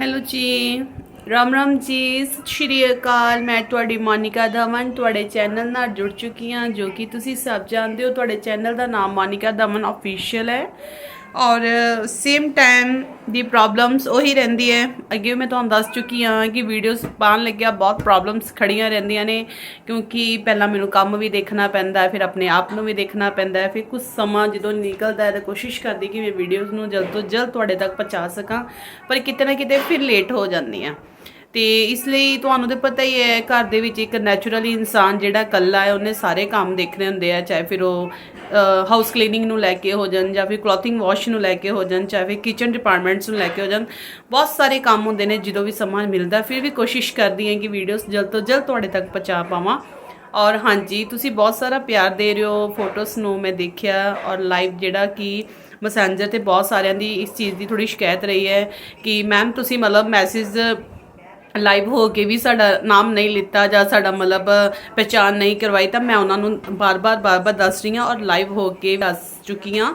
Hello ਜੀ। ਰਾਮ ਰਾਮ ਜੀ, ਸਤਿ ਸ਼੍ਰੀ ਅਕਾਲ। ਮੈਂ ਤੁਹਾਡੀ ਮੋਨਿਕਾ ਧਵਨ, ਤੁਹਾਡੇ ਚੈਨਲ ਨਾਲ ਜੁੜ ਚੁੱਕੀ ਹਾਂ, ਜੋ ਕਿ ਤੁਸੀਂ ਸਭ ਜਾਣਦੇ ਹੋ, ਤੁਹਾਡੇ ਚੈਨਲ ਦਾ ਨਾਮ ਮੋਨਿਕਾ ਧਵਨ ਅਫੀਸ਼ੀਅਲ ਹੈ। ਔਰ ਸੇਮ ਟਾਈਮ ਦੀ ਪ੍ਰੋਬਲਮਸ ਉਹੀ ਰਹਿੰਦੀ ਹੈ। ਅੱਗੇ ਮੈਂ ਤੁਹਾਨੂੰ ਦੱਸ ਚੁੱਕੀ ਹਾਂ ਕਿ ਵੀਡੀਓਜ਼ ਪਾਉਣ ਲੱਗਿਆ ਬਹੁਤ ਪ੍ਰੋਬਲਮਸ ਖੜੀਆਂ ਰਹਿੰਦੀਆਂ ਨੇ, ਕਿਉਂਕਿ ਪਹਿਲਾਂ ਮੈਨੂੰ ਕੰਮ ਵੀ ਦੇਖਣਾ ਪੈਂਦਾ ਹੈ ਫਿਰ ਆਪਣੇ ਆਪ ਨੂੰ ਵੀ ਦੇਖਣਾ ਪੈਂਦਾ ਹੈ ਫਿਰ ਕੁਝ ਸਮਾਂ ਜਦੋਂ ਨਿਕਲਦਾ ਹੈ ਤਾਂ ਕੋਸ਼ਿਸ਼ ਕਰਦੀ ਕਿ ਮੈਂ ਵੀਡੀਓਜ਼ ਨੂੰ ਜਲਦ ਤੋਂ ਜਲਦ ਤੁਹਾਡੇ ਤੱਕ ਪਹੁੰਚਾ ਸਕਾਂ, ਪਰ ਕਿਤੇ ਨਾ ਕਿਤੇ ਫਿਰ ਲੇਟ ਹੋ ਜਾਂਦੀ ਆ ਤੇ ਇਸ ਲਈ ਤੁਹਾਨੂੰ ਤਾਂ ਪਤਾ ਹੀ ਹੈ, ਘਰ ਦੇ ਵਿੱਚ ਇੱਕ ਨੈਚੁਰਲੀ ਇਨਸਾਨ ਜਿਹੜਾ ਇਕੱਲਾ ਹੈ, ਉਹਨੇ ਸਾਰੇ ਕੰਮ ਦੇਖਣੇ ਹੁੰਦੇ ਆ, ਚਾਹੇ ਫਿਰ ਉਹ ਹਾਊਸ ਕਲੀਨਿੰਗ ਨੂੰ ਲੈ ਕੇ ਹੋ ਜਾਣ, ਜਾਂ ਫਿਰ ਕਲੋਥਿੰਗ ਵਾਸ਼ ਨੂੰ ਲੈ ਕੇ ਹੋ ਜਾਣ, ਚਾਹੇ ਫਿਰ ਕਿਚਨ ਡਿਪਾਰਟਮੈਂਟਸ ਨੂੰ ਲੈ ਕੇ ਹੋ ਜਾਣ, ਬਹੁਤ ਸਾਰੇ ਕੰਮ ਹੁੰਦੇ ਨੇ ਜਦੋਂ ਵੀ ਸਮਾਂ ਮਿਲਦਾ। ਫਿਰ ਵੀ ਕੋਸ਼ਿਸ਼ ਕਰਦੀ ਹਾਂ ਕਿ ਵੀਡੀਓਜ਼ ਜਲਦ ਤੋਂ ਜਲਦ ਤੁਹਾਡੇ ਤੱਕ ਪਹੁੰਚਾ ਪਾਵਾਂ। ਔਰ ਹਾਂਜੀ, ਤੁਸੀਂ ਬਹੁਤ ਸਾਰਾ ਪਿਆਰ ਦੇ ਰਹੇ ਹੋ ਫੋਟੋਸ ਨੂੰ ਮੈਂ ਦੇਖਿਆ ਔਰ ਲਾਈਵ ਜਿਹੜਾ ਕਿ ਮੈਸੇਂਜਰ ਤੇ ਬਹੁਤ ਸਾਰਿਆਂ ਦੀ ਇਸ ਚੀਜ਼ ਦੀ ਥੋੜੀ ਸ਼ਿਕਾਇਤ ਰਹੀ ਹੈ ਕਿ ਮੈਮ ਤੁਸੀਂ ਮਤਲਬ ਮੈਸੇਜ ਲਾਈਵ ਹੋ ਕੇ ਵੀ ਸਾਡਾ ਨਾਮ ਨਹੀਂ ਲਿੱਤਾ ਜਾਂ ਸਾਡਾ ਮਤਲਬ ਪਛਾਣ ਨਹੀਂ ਕਰਵਾਈ, ਤਾਂ ਮੈਂ ਉਹਨਾਂ ਨੂੰ ਬਾਰ-ਬਾਰ ਬਾਰ-ਬਾਰ ਦੱਸ ਰਹੀ ਹਾਂ ਔਰ ਲਾਈਵ ਹੋ ਕੇ ਦੱਸ ਚੁੱਕੀ ਹਾਂ।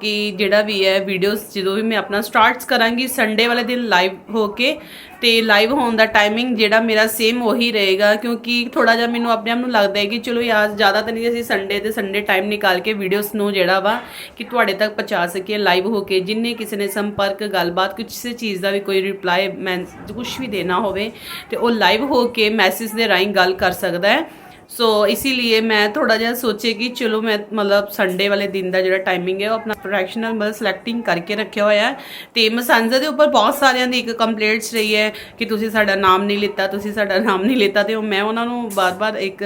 ਕਿ ਜਿਹੜਾ ਵੀ ਹੈ ਵੀਡੀਓਜ਼ ਜਦੋਂ ਵੀ ਮੈਂ ਆਪਣਾ ਸਟਾਰਟਸ ਕਰਾਂਗੀ ਸੰਡੇ ਵਾਲੇ ਦਿਨ ਲਾਈਵ ਹੋ ਕੇ, ਤੇ ਲਾਈਵ ਹੋਣ ਦਾ ਟਾਈਮਿੰਗ ਜਿਹੜਾ ਮੇਰਾ ਸੇਮ ਉਹੀ ਰਹੇਗਾ, ਕਿਉਂਕਿ ਥੋੜਾ ਜਿਹਾ ਮੈਨੂੰ ਆਪਣੇ ਆਪ ਨੂੰ ਲੱਗਦਾ ਹੈ ਕਿ ਚਲੋ ਯਾਰ ਜ਼ਿਆਦਾ ਤਾਂ ਨਹੀਂ ਅਸੀਂ ਸੰਡੇ ਤੇ ਸੰਡੇ ਟਾਈਮ ਨਿਕਾਲ ਕੇ ਵੀਡੀਓਜ਼ ਨੂੰ ਜਿਹੜਾ ਵਾ ਕਿ ਤੁਹਾਡੇ ਤੱਕ ਪਹੁੰਚਾ ਸਕੀਏ ਲਾਈਵ ਹੋ ਕੇ, ਜਿੰਨੇ ਕਿਸੇ ਨੇ ਸੰਪਰਕ, ਗੱਲਬਾਤ ਕਿਸੇ ਚੀਜ਼ ਦਾ ਵੀ ਕੋਈ ਰਿਪਲਾਈ ਮੈਂ ਕੁਝ ਵੀ ਦੇਣਾ ਹੋਵੇ, ਤੇ ਉਹ ਲਾਈਵ ਹੋ ਕੇ ਮੈਸੇਜ ਦੇ ਰਾਹੀਂ ਗੱਲ ਕਰ ਸਕਦਾ ਹੈ। ਸੋ ਇਸੇ ਲਈ ਮੈਂ ਥੋੜਾ ਜਿਹਾ ਸੋਚੇ ਕਿ ਚਲੋ ਮੈਂ ਮਤਲਬ ਸੰਡੇ ਵਾਲੇ ਦਿਨ ਦਾ ਜਿਹੜਾ ਟਾਈਮਿੰਗ ਹੈ ਉਹ ਆਪਣਾ ਪ੍ਰੋਫੈਸ਼ਨਲ ਮਤਲਬ ਸਿਲੈਕਟਿੰਗ ਕਰਕੇ ਰੱਖਿਆ ਹੋਇਆ ਹੈ ਤੇ ਮਸਾਂਜ਼ਾ ਦੇ ਉੱਪਰ ਬਹੁਤ ਸਾਰਿਆਂ ਦੀ ਇੱਕ ਕੰਪਲੇਂਟਸ ਰਹੀ ਹੈ ਕਿ ਤੁਸੀਂ ਸਾਡਾ ਨਾਮ ਨਹੀਂ ਲਿੱਤਾ ਤੁਸੀਂ ਸਾਡਾ ਨਾਮ ਨਹੀਂ ਲਿੱਤਾ ਤੇ ਉਹ ਮੈਂ ਉਹਨਾਂ ਨੂੰ ਬਾਰ-ਬਾਰ ਇੱਕ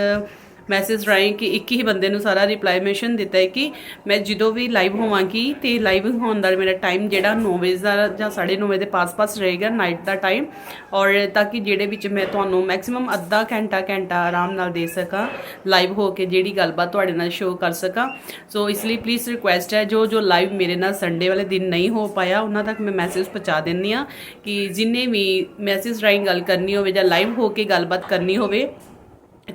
ਮੈਸੇਜ ਰਾਹੀਂ ਕਿ ਇੱਕ ਹੀ ਬੰਦੇ ਨੂੰ ਸਾਰਾ ਰਿਪਲਾਈ ਮੈਸ਼ਨ ਦਿੱਤਾ ਹੈ ਕਿ ਮੈਂ ਜਦੋਂ ਵੀ ਲਾਈਵ ਹੋਵਾਂਗੀ ਤੇ ਲਾਈਵ ਹੋਣ ਦਾ ਮੇਰਾ ਟਾਈਮ ਜਿਹੜਾ 9 ਵਜੇ ਦਾ ਜਾਂ 9:30 ਵਜੇ ਦੇ ਪਾਸ-ਪਾਸ ਰਹੇਗਾ ਨਾਈਟ ਦਾ ਟਾਈਮ ਔਰ ਤਾਂ ਕਿ ਜਿਹੜੇ ਵਿੱਚ ਮੈਂ ਤੁਹਾਨੂੰ ਮੈਕਸਿਮਮ ਅੱਧਾ ਘੰਟਾ ਘੰਟਾ ਆਰਾਮ ਨਾਲ ਦੇ ਸਕਾਂ ਲਾਈਵ ਹੋ ਕੇ ਜਿਹੜੀ ਗੱਲਬਾਤ ਤੁਹਾਡੇ ਨਾਲ ਸ਼ੋਅ ਕਰ ਸਕਾਂ। ਸੋ ਇਸ ਲਈ ਪਲੀਜ਼ ਰਿਕੁਐਸਟ ਹੈ ਜੋ ਜੋ ਲਾਈਵ ਮੇਰੇ ਨਾਲ ਸੰਡੇ ਵਾਲੇ ਦਿਨ ਨਹੀਂ ਹੋ ਪਾਇਆ, ਉਹਨਾਂ ਤੱਕ ਮੈਂ ਮੈਸੇਜ ਪਹੁੰਚਾ ਦਿੰਨੀ ਆ ਕਿ ਜਿੰਨੇ ਵੀ ਮੈਸੇਜ ਰਾਹੀਂ ਗੱਲ ਕਰਨੀ ਹੋਵੇ ਜਾਂ ਲਾਈਵ ਹੋ ਕੇ ਗੱਲਬਾਤ ਕਰਨੀ ਹੋਵੇ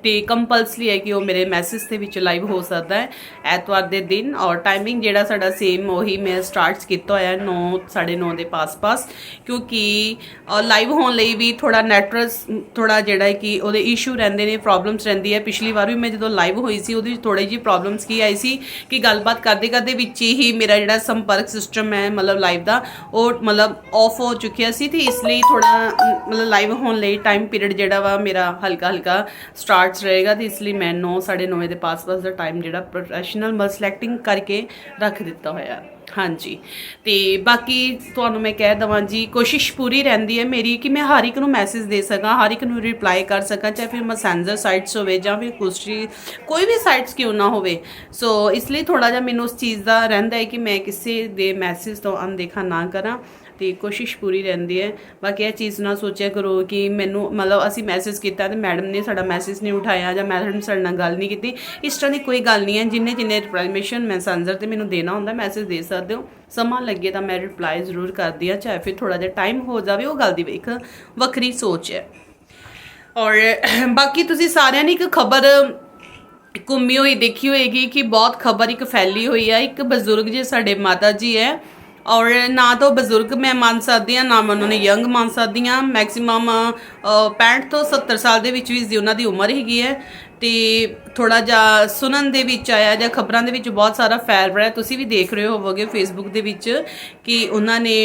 ਤੇ ਕੰਪਲਸਰੀ ਹੈ ਕਿ ਉਹ ਮੇਰੇ ਮੈਸੇਜ ਦੇ ਵਿੱਚ ਲਾਈਵ ਹੋ ਸਕਦਾ ਹੈ। ਐਤਵਾਰ ਦੇ ਦਿਨ ਔਰ ਟਾਈਮਿੰਗ ਜਿਹੜਾ ਸਾਡਾ ਸੇਮ ਉਹੀ ਮੈਂ ਸਟਾਰਟਸ ਕੀਤਾ ਹੋਇਆ ਹੈ 9 9:30 ਦੇ ਪਾਸ-ਪਾਸ। ਕਿਉਂਕਿ ਲਾਈਵ ਹੋਣ ਲਈ ਵੀ ਥੋੜਾ ਨੈਟਵਰਕ ਥੋੜਾ ਜਿਹੜਾ ਕਿ ਉਹਦੇ ਇਸ਼ੂ ਰਹਿੰਦੇ ਨੇ ਪ੍ਰੋਬਲਮਸ ਰਹਿੰਦੀ ਹੈ। ਪਿਛਲੀ ਵਾਰ ਵੀ ਮੈਂ ਜਦੋਂ ਲਾਈਵ ਹੋਈ ਸੀ, ਉਹਦੇ ਵਿੱਚ ਥੋੜੀ ਜਿਹੀ ਪ੍ਰੋਬਲਮਸ ਕੀ ਆਈ ਸੀ ਕਿ ਗੱਲਬਾਤ ਕਰਦੇ ਕਰਦੇ ਵਿੱਚ ਹੀ ਮੇਰਾ ਜਿਹੜਾ ਸੰਪਰਕ ਸਿਸਟਮ ਹੈ, ਮਤਲਬ ਲਾਈਵ ਦਾ, ਉਹ ਮਤਲਬ ਆਫ ਹੋ ਚੁੱਕਿਆ ਸੀ ਤੇ ਇਸ ਲਈ ਥੋੜਾ ਮਤਲਬ ਲਾਈਵ ਹੋਣ ਲਈ ਟਾਈਮ ਪੀਰੀਅਡ ਜਿਹੜਾ ਵਾ ਮੇਰਾ ਹਲਕਾ ਹਲਕਾ ਸਟਾਰਟ ਸਟਾਰਟਸ ਰਹੇਗਾ ਤੇ ਇਸ ਲਈ ਮੈਂ 9 9:30 ਦੇ ਪਾਸ-ਪਾਸ ਦਾ ਟਾਈਮ ਜਿਹੜਾ ਪ੍ਰੋਫੈਸ਼ਨਲ ਮਲ ਸਿਲੈਕਟਿੰਗ ਕਰਕੇ ਰੱਖ ਦਿੱਤਾ ਹੋਇਆ। ਹਾਂਜੀ। ਤੇ ਬਾਕੀ ਤੁਹਾਨੂੰ ਮੈਂ ਕਹਿ ਦਵਾਂ ਜੀ, ਕੋਸ਼ਿਸ਼ ਪੂਰੀ ਰਹਿੰਦੀ ਹੈ ਮੇਰੀ ਕਿ ਮੈਂ ਹਰ ਇੱਕ ਨੂੰ ਮੈਸੇਜ ਦੇ ਸਕਾਂ, ਹਰ ਇੱਕ ਨੂੰ ਰਿਪਲਾਈ ਕਰ ਸਕਾਂ, ਚਾਹੇ ਫਿਰ ਮਸੈਂਜਰ ਸਾਈਟਸ ਹੋਵੇ ਜਾਂ ਫਿਰ ਕੁਸਰੀ ਕੋਈ ਵੀ ਸਾਈਟਸ ਕਿਉਂ ਨਾ ਹੋਵੇ। ਸੋ ਇਸ ਲਈ ਥੋੜਾ ਜਿਹਾ ਮੈਨੂੰ ਉਸ ਚੀਜ਼ ਦਾ ਰਹਿੰਦਾ ਹੈ ਕਿ ਮੈਂ ਕਿਸੇ ਦੇ ਮੈਸੇਜ ਤੋਂ ਅਣਦੇਖਾ ਨਾ ਕਰਾਂ। ਤੇ ਕੋਸ਼ਿਸ਼ ਪੂਰੀ ਰਹਿੰਦੀ ਹੈ। ਬਾਕੀ ਇਹ ਚੀਜ਼ ਨਾ ਸੋਚਿਆ ਕਰੋ ਕਿ ਮੈਨੂੰ ਮਤਲਬ ਅਸੀਂ ਮੈਸੇਜ ਕੀਤਾ ਤੇ ਮੈਡਮ ਨੇ ਸਾਡਾ ਮੈਸੇਜ ਨਹੀਂ ਉਠਾਇਆ ਜਾਂ ਮੈਡਮ ਨੇ ਸਾਡੇ ਨਾਲ ਗੱਲ ਨਹੀਂ ਕੀਤੀ। ਇਸ ਤਰ੍ਹਾਂ ਦੀ ਕੋਈ ਗੱਲ ਨਹੀਂ ਹੈ। ਜਿੰਨੇ ਜਿੰਨੇ ਰਿਪਲਾਈਮੇਸ਼ਨ ਮੈਸੇਂਜਰ ਤੇ ਮੈਨੂੰ ਦੇਣਾ ਹੁੰਦਾ ਮੈਸੇਜ ਦੇ ਸਕਦੇ ਹੋ। ਸਮਾਂ ਲੱਗੇ ਤਾਂ ਮੈਂ ਰਿਪਲਾਈ ਜ਼ਰੂਰ ਕਰਦੀ ਆ ਚਾਹੇ ਫਿਰ ਥੋੜਾ ਜਿਹਾ ਟਾਈਮ ਹੋ ਜਾਵੇ, ਉਹ ਗੱਲ ਦੀ ਇੱਕ ਵੱਖਰੀ ਸੋਚ ਹੈ। ਔਰ ਬਾਕੀ ਤੁਸੀਂ ਸਾਰਿਆਂ ਨੇ ਇੱਕ ਖਬਰ ਘੁੰਮੀ ਹੋਈ, ਦੇਖੀ ਹੋਏਗੀ ਕਿ ਬਹੁਤ ਖਬਰ ਇੱਕ ਫੈਲੀ ਹੋਈ ਹੈ। ਇੱਕ ਬਜ਼ੁਰਗ ਜੇ ਸਾਡੇ ਮਾਤਾ ਜੀ ਹੈ ਔਰ ਨਾ ਤਾਂ ਉਹ ਬਜ਼ੁਰਗ ਮੈਂ ਮੰਨ ਸਕਦੀ ਹਾਂ, ਨਾ ਮੈਂ ਉਹਨਾਂ ਨੂੰ ਯੰਗ ਮੰਨ ਸਕਦੀ ਹਾਂ। ਮੈਕਸਿਮਮ 65 ਤੋਂ 70 ਸਾਲ ਦੇ ਵਿੱਚ ਵੀ ਉਹਨਾਂ ਦੀ ਉਮਰ ਹੈਗੀ ਹੈ। ਤੇ ਥੋੜਾ ਜਿਹਾ ਸੁਣਨ ਦੇ ਵਿੱਚ ਆਇਆ ਜਾਂ ਖਬਰਾਂ ਦੇ ਵਿੱਚ ਬਹੁਤ ਸਾਰਾ ਫੈਲ ਰਿਹਾ। ਤੁਸੀਂ ਵੀ ਦੇਖ ਰਹੇ ਹੋਵੋਗੇ ਫੇਸਬੁੱਕ ਦੇ ਵਿੱਚ ਕਿ ਉਹਨਾਂ ਨੇ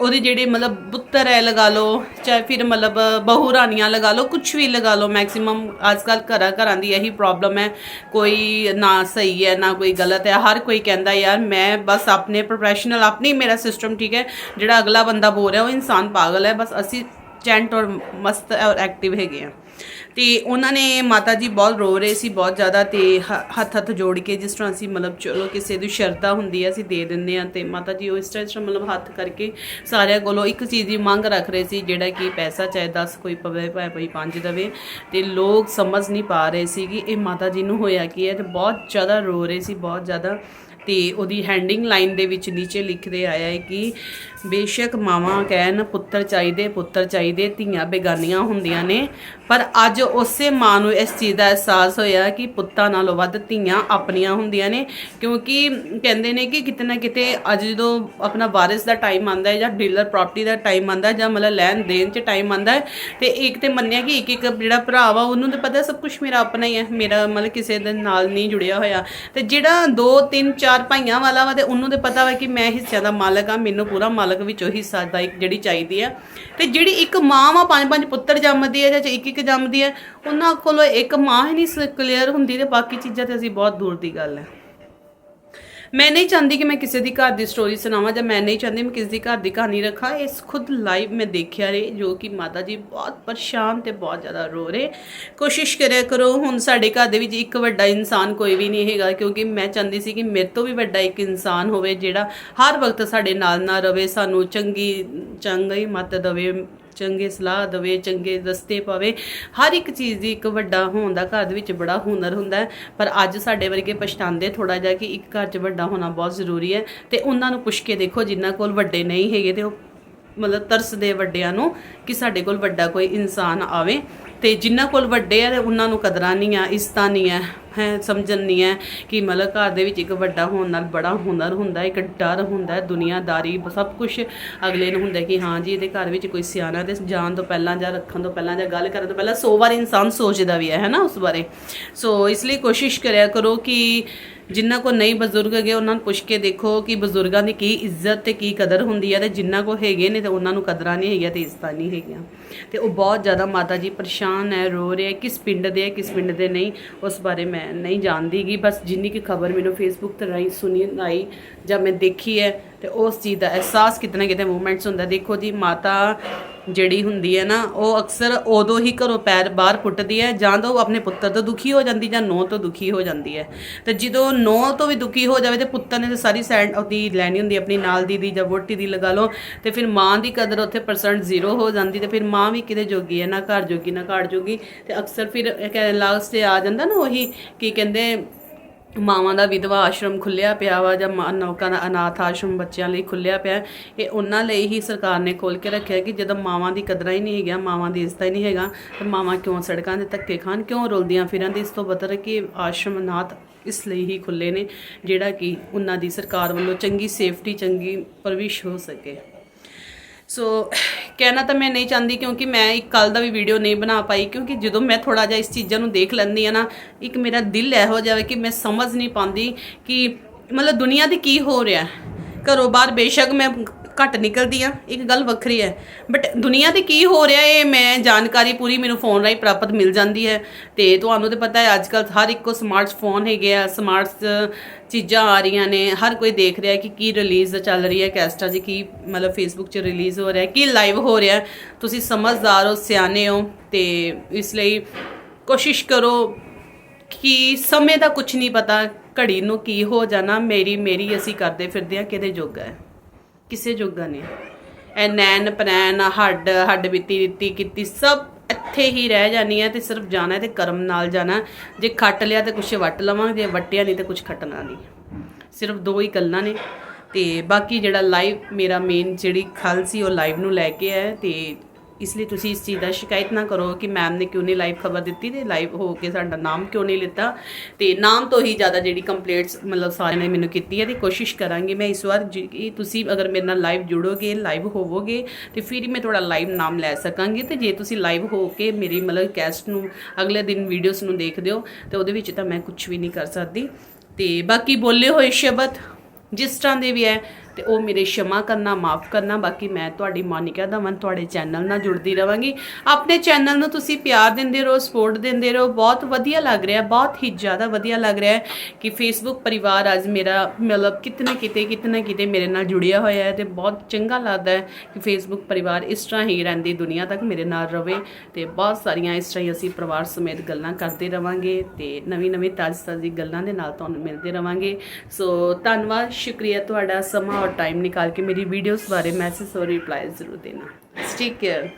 ਉਹਦੇ ਜਿਹੜੇ ਮਤਲਬ ਪੁੱਤਰ ਹੈ ਲਗਾ ਲਓ, ਚਾਹੇ ਫਿਰ ਮਤਲਬ ਬਹੂ ਰਾਣੀਆਂ ਲਗਾ ਲਓ ਕੁਝ ਵੀ ਲਗਾ ਲਓ ਮੈਕਸਿਮਮ ਅੱਜ ਕੱਲ ਘਰਾਂ ਘਰਾਂ ਦੀ ਇਹੀ ਪ੍ਰੋਬਲਮ ਹੈ। ਕੋਈ ਨਾ ਸਹੀ ਹੈ, ਨਾ ਕੋਈ ਗਲਤ ਹੈ, ਹਰ ਕੋਈ ਕਹਿੰਦਾ ਯਾਰ ਮੈਂ ਬਸ ਆਪਣੇ ਪ੍ਰੋਫੈਸ਼ਨਲ ਆਪਣੀ ਮੇਰਾ ਸਿਸਟਮ ਠੀਕ ਹੈ, ਜਿਹੜਾ ਅਗਲਾ ਬੰਦਾ ਬੋਲ ਰਿਹਾ ਉਹ ਇਨਸਾਨ ਪਾਗਲ ਹੈ, ਬਸ ਅਸੀਂ ਚੈਂਟ ਔਰ ਮਸਤ ਔਰ ਐਕਟਿਵ ਹੈਗੇ ਆ ਤੇ ਉਹਨਾਂ ਨੇ ਮਾਤਾ ਜੀ ਬਹੁਤ ਰੋ ਰਹੇ ਸੀ, ਬਹੁਤ ਜ਼ਿਆਦਾ ਤੇ ਹੱਥ ਹੱਥ ਜੋੜ ਕੇ ਜਿਸ ਤਰ੍ਹਾਂ ਅਸੀਂ ਮਤਲਬ ਚਲੋ ਕਿਸੇ ਦੀ ਸ਼ਰਧਾ ਹੁੰਦੀ ਹੈ, ਅਸੀਂ ਦੇ ਦਿੰਦੇ ਆ ਤੇ ਮਾਤਾ ਜੀ ਉਹ ਇਸ ਤਰ੍ਹਾਂ ਇਸ ਤਰ੍ਹਾਂ ਮਤਲਬ ਹੱਥ ਕਰਕੇ ਸਾਰਿਆਂ ਕੋਲੋਂ ਇੱਕ ਚੀਜ਼ ਦੀ ਮੰਗ ਰੱਖ ਰਹੇ ਸੀ, ਜਿਹੜਾ ਕਿ ਪੈਸਾ ਚਾਹੇ 10 ਕੋਈ ਪਵੇ, ਭਾਵੇਂ ਕੋਈ 5 ਦਵੇ ਤੇ ਲੋਕ ਸਮਝ ਨਹੀਂ ਪਾ ਰਹੇ ਸੀ ਕਿ ਇਹ ਮਾਤਾ ਜੀ ਨੂੰ ਹੋਇਆ ਕੀ ਹੈ ਤੇ ਬਹੁਤ ਜ਼ਿਆਦਾ ਰੋ ਰਹੇ ਸੀ, ਬਹੁਤ ਜ਼ਿਆਦਾ ਤੇ ਉਹਦੀ ਹੈਂਡਿੰਗ ਲਾਈਨ ਦੇ ਵਿੱਚ ਨੀਚੇ ਲਿਖਦੇ ਆਇਆ ਹੈ ਕਿ ਬੇਸ਼ੱਕ ਮਾਵਾਂ ਕਹਿਣ, ਪੁੱਤਰ ਚਾਹੀਦੇ ਪੁੱਤਰ ਚਾਹੀਦੇ, ਧੀਆਂ ਬੇਗਾਨੀਆਂ ਹੁੰਦੀਆਂ ਨੇ। ਪਰ ਅੱਜ ਉਸੇ ਮਾਂ ਨੂੰ ਇਸ ਚੀਜ਼ ਦਾ ਅਹਿਸਾਸ ਹੋਇਆ ਕਿ ਪੁੱਤਾਂ ਨਾਲੋਂ ਵੱਧ ਧੀਆਂ ਆਪਣੀਆਂ ਹੁੰਦੀਆਂ ਨੇ। ਕਿਉਂਕਿ ਕਹਿੰਦੇ ਨੇ ਕਿ ਕਿਤੇ ਨਾ ਕਿਤੇ ਅੱਜ ਜਦੋਂ ਆਪਣਾ ਵਾਰਿਸ ਦਾ ਟਾਈਮ ਆਂਦਾ ਹੈ ਜਾਂ ਡੀਲਰ ਪ੍ਰਾਪਰਟੀ ਦਾ ਟਾਈਮ ਆਂਦਾ ਜਾਂ ਮਤਲਬ ਲੈਣ ਦੇਣ 'ਚ ਟਾਈਮ ਆਂਦਾ ਹੈ, ਤੇ ਇੱਕ ਤੇ ਮੰਨਿਆ ਕਿ ਇੱਕ ਇੱਕ ਜਿਹੜਾ ਭਰਾ ਵਾ ਉਹਨੂੰ ਤਾਂ ਪਤਾ ਸਭ ਕੁਝ ਮੇਰਾ ਆਪਣਾ ਹੀ ਹੈ। ਮੇਰਾ ਮਤਲਬ ਕਿਸੇ ਦੇ ਨਾਲ ਨਹੀਂ ਜੁੜਿਆ ਹੋਇਆ। ਤੇ ਜਿਹੜਾ 2 3 4 ਭਾਈਆਂ ਵਾਲਾ ਵਾ ਤੇ ਉਹਨੂੰ ਤੇ ਪਤਾ ਵਾ ਕਿ ਮੈਂ ਹਿੱਸਿਆਂ ਦਾ ਮਾਲਕ ਆ, ਮੈਨੂੰ ਪੂਰਾ ਮਾਲਕ ਵਿੱਚੋਂ ਹਿੱਸਾ ਦਾ ਇੱਕ ਜਿਹੜੀ ਚਾਹੀਦੀ ਆ। ਤੇ ਜਿਹੜੀ ਇੱਕ ਮਾਂ ਵਾ, ਪੰਜ ਪੰਜ ਪੁੱਤਰ ਜੰਮਦੀ ਹੈ ਜਾਂ ਇੱਕ ਇੱਕ ਜੰਮਦੀ ਹੈ ਉਹਨਾਂ ਕੋਲੋਂ ਇੱਕ ਮਾਂ ਹੀ ਨਹੀਂ ਕਲੀਅਰ ਹੁੰਦੀ ਤੇ ਬਾਕੀ ਚੀਜ਼ਾਂ ਤੇ ਅਸੀਂ ਬਹੁਤ ਦੂਰ ਦੀ ਗੱਲ ਹੈ ਮੈਂ ਨਹੀਂ ਚਾਹੁੰਦੀ ਕਿ ਮੈਂ ਕਿਸੇ ਦੀ ਘਰ ਦੀ ਸਟੋਰੀ ਸੁਣਾਵਾਂ ਜਾਂ ਮੈਂ ਨਹੀਂ ਚਾਹੁੰਦੀ ਮੈਂ ਕਿਸੇ ਦੀ ਘਰ ਦੀ ਕਹਾਣੀ ਰੱਖਾਂ। ਇਸ ਖੁਦ ਲਾਈਵ ਮੈਂ ਦੇਖਿਆ ਰੇ, ਜੋ ਕਿ ਮਾਤਾ ਜੀ ਬਹੁਤ ਪਰੇਸ਼ਾਨ ਤੇ ਬਹੁਤ ਜ਼ਿਆਦਾ ਰੋ ਰਹੇ ਕੋਸ਼ਿਸ਼ ਕਰਿਆ ਕਰੋ, ਹੁਣ ਸਾਡੇ ਘਰ ਦੇ ਵਿੱਚ ਇੱਕ ਵੱਡਾ ਇਨਸਾਨ ਕੋਈ ਵੀ ਨਹੀਂ ਹੈਗਾ, ਕਿਉਂਕਿ ਮੈਂ ਚਾਹੁੰਦੀ ਸੀ ਕਿ ਮੇਰੇ ਤੋਂ ਵੀ ਵੱਡਾ ਇੱਕ ਇਨਸਾਨ ਹੋਵੇ ਜਿਹੜਾ ਹਰ ਵਕਤ ਸਾਡੇ ਨਾਲ ਨਾ ਰਵੇ, ਸਾਨੂੰ ਚੰਗੀ ਚੰਗੀ ਮੱਤ ਦੇਵੇ। ਚੰਗੇ ਸਲਾਹ ਦੇਵੇ, ਚੰਗੇ ਰਸਤੇ ਪਾਵੇ। ਹਰ ਇੱਕ ਚੀਜ਼ ਦੀ ਇੱਕ ਵੱਡਾ ਹੋਣ ਦਾ ਘਰ ਦੇ ਵਿੱਚ ਬੜਾ ਹੁਨਰ ਹੁੰਦਾ ਪਰ ਅੱਜ ਸਾਡੇ ਵਰਗੇ ਪਛਤਾਉਂਦੇ ਥੋੜਾ ਜਿਹਾ ਕਿ ਇੱਕ ਘਰ 'ਚ ਵੱਡਾ ਹੋਣਾ ਬਹੁਤ ਜ਼ਰੂਰੀ ਹੈ ਤੇ ਉਹਨਾਂ ਨੂੰ ਪੁੱਛ ਕੇ ਦੇਖੋ, ਜਿਨ੍ਹਾਂ ਕੋਲ ਵੱਡੇ ਨਹੀਂ ਹੈਗੇ ਤੇ ਉਹ ਮਤਲਬ ਤਰਸਦੇ ਵੱਡਿਆਂ ਨੂੰ ਕਿ ਸਾਡੇ ਕੋਲ ਵੱਡਾ ਕੋਈ ਇਨਸਾਨ ਆਵੇ। ਤੇ ਜਿਨ੍ਹਾਂ ਕੋਲ ਵੱਡੇ ਆ ਉਹਨਾਂ ਨੂੰ ਕਦਰਾਂ ਨਹੀਂ ਆ ਇੱਜ਼ਤਾਂ ਨਹੀਂ ਆ, ਹੈ, ਸਮਝਣ ਨਹੀਂ ਹੈ ਕਿ ਮਤਲਬ ਘਰ ਦੇ ਵਿੱਚ ਇੱਕ ਵੱਡਾ ਹੋਣ ਨਾਲ ਬੜਾ ਹੁਨਰ ਹੁੰਦਾ, ਇੱਕ ਡਰ ਹੁੰਦਾ, ਦੁਨੀਆਦਾਰੀ, ਸਭ ਕੁਝ ਅਗਲੇ ਨੂੰ ਹੁੰਦਾ ਕਿ ਹਾਂ ਜੀ, ਇਹਦੇ ਘਰ ਵਿੱਚ ਕੋਈ ਸਿਆਣਾ ਤੇ ਜਾਣ ਤੋਂ ਪਹਿਲਾਂ ਜਾਂ ਰੱਖਣ ਤੋਂ ਪਹਿਲਾਂ ਜਾਂ ਗੱਲ ਕਰਨ ਤੋਂ ਪਹਿਲਾਂ 100 ਵਾਰ ਇਨਸਾਨ ਸੋਚਦਾ ਵੀ ਹੈ ਹੈ ਨਾ ਉਸ ਬਾਰੇ। ਸੋ ਇਸ ਲਈ ਕੋਸ਼ਿਸ਼ ਕਰਿਆ ਕਰੋ ਕਿ ਜਿਨ੍ਹਾਂ ਕੋ ਨਹੀਂ ਬਜ਼ੁਰਗ ਹੈਗੇ, ਉਹਨਾਂ ਨੂੰ ਪੁੱਛ ਕੇ ਦੇਖੋ ਕਿ ਬਜ਼ੁਰਗਾਂ ਦੀ ਕੀ ਇੱਜ਼ਤ ਤੇ ਕੀ ਕਦਰ ਹੁੰਦੀ ਹੈ ਤੇ ਜਿਨ੍ਹਾਂ ਕੋ ਹੈਗੇ ਨੇ ਤੇ ਉਹਨਾਂ ਨੂੰ ਕਦਰਾਂ ਨਹੀਂ ਹੈਗੀਆਂ ਤੇ ਇੱਜ਼ਤਾਂ ਨਹੀਂ ਹੈਗੀਆਂ। ਤੇ ਉਹ ਬਹੁਤ ਜ਼ਿਆਦਾ ਮਾਤਾ ਜੀ ਪਰੇਸ਼ਾਨ ਹੈ, ਰੋ ਰਹੇ ਕਿਸ ਪਿੰਡ ਦੇ ਹੈ, ਕਿਸ ਪਿੰਡ ਦੇ ਨਹੀਂ, ਉਸ ਬਾਰੇ ਮੈਂ ਨਹੀਂ ਜਾਣਦੀ ਗੀ। ਬਸ ਜਿੰਨੀ ਕੀ ਖਬਰ ਮੈਨੂੰ ਫੇਸਬੁੱਕ ਤੇ ਰਾਈ ਸੁਣੀ, ਆਈ ਜਾਂ ਮੈਂ ਦੇਖੀ ਹੈ ਤੇ ਉਸ ਚੀਜ਼ ਦਾ ਅਹਿਸਾਸ ਕਿਤਨਾ ਕਿਤੇ ਮੂਵਮੈਂਟਸ ਹੁੰਦਾ। ਦੇਖੋ ਜੀ, ਮਾਤਾ ਜਿਹੜੀ ਹੁੰਦੀ ਹੈ ਨਾ, ਉਹ ਅਕਸਰ ਉਦੋਂ ਹੀ ਘਰੋਂ ਪੈਰ ਬਾਹਰ ਪੁੱਟਦੀ ਹੈ, ਜਾਂ ਤਾਂ ਉਹ ਆਪਣੇ ਪੁੱਤਰ ਤੋਂ ਦੁਖੀ ਹੋ ਜਾਂਦੀ ਜਾਂ ਨੌ ਤੋਂ ਦੁਖੀ ਹੋ ਜਾਂਦੀ ਹੈ। ਤੇ ਜਦੋਂ ਨੌ ਤੋਂ ਵੀ ਦੁਖੀ ਹੋ ਜਾਵੇ ਤੇ ਪੁੱਤਰ ਨੇ ਤੇ ਸਾਰੀ ਸੈਂਡ ਉਹਦੀ ਲੈਣੀ ਹੁੰਦੀ ਆਪਣੀ ਨਾਲ ਦੀ ਦੀ ਜਾਂ ਵੋਟੀ ਦੀ ਲਗਾ ਲਓ, ਤੇ ਫਿਰ ਮਾਂ ਦੀ ਕਦਰ ਉੱਥੇ ਪਰਸੈਂਟ ਜ਼ੀਰੋ ਹੋ ਜਾਂਦੀ ਤੇ ਫਿਰ ਮਾਂ ਵੀ ਕਿਤੇ ਜੋਗੀ ਹੈ, ਨਾ ਘਰ ਜੋਗੀ, ਨਾ ਘਰ ਜੋਗੀ। ਤੇ ਅਕਸਰ ਫਿਰ ਲਾਸਟ ਤੇ ਆ ਜਾਂਦਾ ਨਾ ਉਹੀ, ਕੀ ਕਹਿੰਦੇ ਮਾਵਾਂ ਦਾ ਵਿਧਵਾ ਆਸ਼ਰਮ ਖੁੱਲਿਆ ਪਿਆ ਵਾ ਜਾਂ ਮਾਂ- ਨੌਕਾਂ ਦਾ ਅਨਾਥ ਆਸ਼ਰਮ ਬੱਚਿਆਂ ਲਈ ਖੁੱਲਿਆ ਪਿਆ। ਇਹ ਉਹਨਾਂ ਲਈ ਹੀ ਸਰਕਾਰ ਨੇ ਖੋਲ ਕੇ ਰੱਖਿਆ ਕਿ ਜਦੋਂ ਮਾਵਾਂ ਦੀ ਕਦਰਾਂ ਹੀ ਨਹੀਂ ਹੈਗੀਆਂ, ਮਾਵਾਂ ਦੀ ਇੱਜ਼ਤ ਹੀ ਨਹੀਂ ਹੈਗਾ, ਤੇ ਮਾਵਾਂ ਕਿਉਂ ਸੜਕਾਂ ਦੇ ਧੱਕੇ ਖਾਣ, ਕਿਉਂ ਰੁਲਦੀਆਂ ਫਿਰਾਂ ਦੀ ਇਸ ਤੋਂ ਬਤਰ ਕਿ ਆਸ਼ਰਮ ਅਨਾਥ ਇਸ ਲਈ ਹੀ ਖੁੱਲੇ ਨੇ, ਜਿਹੜਾ ਕਿ ਉਹਨਾਂ ਦੀ ਸਰਕਾਰ ਵੱਲੋਂ ਚੰਗੀ ਸੇਫਟੀ ਚੰਗੀ ਪਰਵਿਸ਼ ਹੋ ਸਕੇ। ਸੋ ਕਹਿਣਾ ਤਾਂ ਮੈਂ ਨਹੀਂ ਚਾਹੁੰਦੀ ਕਿਉਂਕਿ ਮੈਂ ਇੱਕ ਕੱਲ ਦਾ ਵੀ ਵੀਡੀਓ ਨਹੀਂ ਬਣਾ ਪਾਈ ਕਿਉਂਕਿ ਜਦੋਂ ਮੈਂ ਥੋੜਾ ਜਿਹਾ ਇਸ ਚੀਜ਼ਾਂ ਨੂੰ ਦੇਖ ਲੈਂਦੀ ਆ ਨਾ, ਇੱਕ ਮੇਰਾ ਦਿਲ ਇਹੋ ਜਿਹਾ ਕਿ ਮੈਂ ਸਮਝ ਨਹੀਂ ਪਾਉਂਦੀ ਕਿ ਮਤਲਬ ਦੁਨੀਆ ਤੇ ਕੀ ਹੋ ਰਿਹਾ। ਘਰੋਂ ਬਾਹਰ ਬੇਸ਼ੱਕ ਮੈਂ ਘੱਟ ਨਿਕਲਦੀ ਆ, ਇੱਕ ਗੱਲ ਵੱਖਰੀ ਹੈ। ਬਟ ਦੁਨੀਆ ਤੇ ਕੀ ਹੋ ਰਿਹਾ ਇਹ, ਮੈਂ ਜਾਣਕਾਰੀ ਪੂਰੀ ਮੈਨੂੰ ਫੋਨ ਰਾਹੀਂ ਪ੍ਰਾਪਤ ਮਿਲ ਜਾਂਦੀ ਹੈ। ਤੇ ਤੁਹਾਨੂੰ ਤੇ ਪਤਾ ਹੈ ਅੱਜ ਕੱਲ ਹਰ ਇੱਕੋ ਕੋ ਸਮਾਰਟਫੋਨ ਹੈਗੇ ਆ ਸਮਾਰਟ ਚੀਜ਼ਾਂ ਆ ਰਹੀਆਂ ਨੇ, ਹਰ ਕੋਈ ਦੇਖ ਰਿਹਾ ਕਿ ਕੀ ਰਿਲੀਜ਼ ਚੱਲ ਰਹੀ ਹੈ, ਕੈਸਟਾ ਜੀ ਕੀ ਮਤਲਬ ਫੇਸਬੁੱਕ 'ਚ ਰਿਲੀਜ਼ ਹੋ ਰਿਹਾ ਕੀ ਲਾਈਵ ਹੋ ਰਿਹਾ ਤੁਸੀਂ ਸਮਝਦਾਰ ਹੋ, ਸਿਆਣੇ ਹੋ, ਤੇ ਇਸ ਲਈ ਕੋਸ਼ਿਸ਼ ਕਰੋ ਕਿ ਸਮੇਂ ਦਾ ਕੁਝ ਨਹੀਂ ਪਤਾ, ਘੜੀ ਨੂੰ ਕੀ ਹੋ ਜਾਣਾ ਮੇਰੀ ਮੇਰੀ ਅਸੀਂ ਕਰਦੇ ਫਿਰਦੇ ਆ ਕਿਹਦੇ ਜੋਗਾ ਹੈ। ਕਿਸੇ ਜੋਗਾ ਨਹੀਂ। ਐ ਨੈਣ ਪਨੈਣ ਹੱਡ ਹੱਡ ਬਿੱਤੀ ਦਿੱਤੀ ਕੀਤੀ ਸਭ ਇੱਥੇ ਹੀ ਰਹਿ ਜਾਣੀ ਹੈ ਤੇ ਸਿਰਫ ਜਾਣਾ ਹੈ ਤੇ ਕਰਮ ਨਾਲ ਜਾਣਾ ਜੇ ਖੱਟ ਲਿਆ ਤੇ ਕੁਛ ਵੱਟ ਲਵਾਂਗੇ, ਜੇ ਵੱਟਿਆ ਨਹੀਂ ਤੇ ਕੁਛ ਖੱਟਣਾ ਨਹੀਂ। ਸਿਰਫ ਦੋ ਹੀ ਗੱਲਾਂ ਨੇ ਤੇ ਬਾਕੀ ਜਿਹੜਾ ਲਾਈਵ ਮੇਰਾ ਮੇਨ ਜਿਹੜੀ ਖਲ ਸੀ ਉਹ ਲਾਈਵ ਨੂੰ ਲੈ ਕੇ ਹੈ ਤੇ ਇਸ ਲਈ ਤੁਸੀਂ ਇਸ ਚੀਜ਼ ਦਾ ਸ਼ਿਕਾਇਤ ਨਾ ਕਰੋ ਕਿ ਮੈਮ ਨੇ ਕਿਉਂ ਨਹੀਂ ਲਾਈਵ ਖਬਰ ਦਿੱਤੀ ਤੇ ਲਾਈਵ ਹੋ ਕੇ ਸਾਡਾ ਨਾਮ ਕਿਉਂ ਨਹੀਂ ਲਿੱਤਾ। ਤੇ ਨਾਮ ਤੋਂ ਹੀ ਜ਼ਿਆਦਾ ਜਿਹੜੀ ਕੰਪਲੇਂਟਸ ਮਤਲਬ ਸਾਰਿਆਂ ਨੇ ਮੈਨੂੰ ਕੀਤੀ ਹੈ ਤੇ ਕੋਸ਼ਿਸ਼ ਕਰਾਂਗੀ ਮੈਂ ਇਸ ਵਾਰ ਜੀ- ਤੁਸੀਂ ਅਗਰ ਮੇਰੇ ਨਾਲ ਲਾਈਵ ਜੁੜੋਗੇ ਲਾਈਵ ਹੋਵੋਗੇ ਤੇ ਫਿਰ ਹੀ ਮੈਂ ਤੁਹਾਡਾ ਲਾਈਵ ਨਾਮ ਲੈ ਸਕਾਂਗੀ ਤੇ ਜੇ ਤੁਸੀਂ ਲਾਈਵ ਹੋ ਕੇ ਮੇਰੀ ਮਤਲਬ ਕੈਸਟ ਨੂੰ ਅਗਲੇ ਦਿਨ ਵੀਡੀਓਜ਼ ਨੂੰ ਦੇਖਦੇ ਹੋ ਤੇ ਉਹਦੇ ਵਿੱਚ ਤਾਂ ਮੈਂ ਕੁਝ ਵੀ ਨਹੀਂ ਕਰ ਸਕਦੀ। ਤੇ ਬਾਕੀ ਬੋਲੇ ਹੋਏ ਸ਼ਬਦ ਜਿਸ ਤਰ੍ਹਾਂ ਦੇ ਵੀ ਹੈ ਤੇ ਉਹ ਮੇਰੇ ਸ਼ਮਾ ਕਰਨਾ, ਮਾਫ ਕਰਨਾ, ਬਾਕੀ ਮੈਂ ਤੁਹਾਡੀ ਮੋਨਿਕਾ ਧਵਨ ਤੁਹਾਡੇ ਚੈਨਲ ਨਾਲ ਜੁੜਦੀ ਰਵਾਂਗੀ। ਆਪਣੇ ਚੈਨਲ ਨੂੰ ਤੁਸੀਂ ਪਿਆਰ ਦਿੰਦੇ ਰਹੋ, ਸਪੋਰਟ ਦਿੰਦੇ ਰਹੋ, ਬਹੁਤ ਵਧੀਆ ਲੱਗ ਰਿਹਾ, ਬਹੁਤ ਹੀ ਜ਼ਿਆਦਾ ਵਧੀਆ ਲੱਗ ਰਿਹਾ ਕਿ ਫੇਸਬੁੱਕ ਪਰਿਵਾਰ ਅੱਜ ਮੇਰਾ ਮਤਲਬ ਕਿਤਨੇ ਕਿਤੇ ਕਿਤਨੇ ਕਿਤੇ ਮੇਰੇ ਨਾਲ ਜੁੜਿਆ ਹੋਇਆ ਹੈ ਤੇ ਬਹੁਤ ਚੰਗਾ ਲੱਗਦਾ ਹੈ ਕਿ ਫੇਸਬੁੱਕ ਪਰਿਵਾਰ ਇਸ ਤਰ੍ਹਾਂ ਹੀ ਰਹਿੰਦੀ ਦੁਨੀਆ ਤੱਕ ਮੇਰੇ ਨਾਲ ਰਵੇ ਤੇ ਬਹੁਤ ਸਾਰੀਆਂ ਇਸ ਤਰ੍ਹਾਂ ਹੀ ਅਸੀਂ ਪਰਿਵਾਰ ਸਮੇਤ ਗੱਲਾਂ ਕਰਦੇ ਰਵਾਂਗੇ ਤੇ ਨਵੀਂ ਨਵੀਂ ਤਾਜ਼ੀ ਤਾਜ਼ੀ ਗੱਲਾਂ ਦੇ ਨਾਲ ਤੁਹਾਨੂੰ ਮਿਲਦੇ ਰਵਾਂਗੇ। ਸੋ ਧੰਨਵਾਦ, ਸ਼ੁਕਰੀਆ ਤੁਹਾਡਾ ਸਮਾਂ ਔਰ ਟਾਈਮ ਨਿਕਾਲ ਕੇ ਮੇਰੀ ਵੀਡੀਓਜ਼ ਬਾਰੇ ਮੈਸੇਜ ਔਰ ਰਿਪਲਾਈ ਜ਼ਰੂਰ ਦੇਣਾ ਟੇਕ ਕੇਅਰ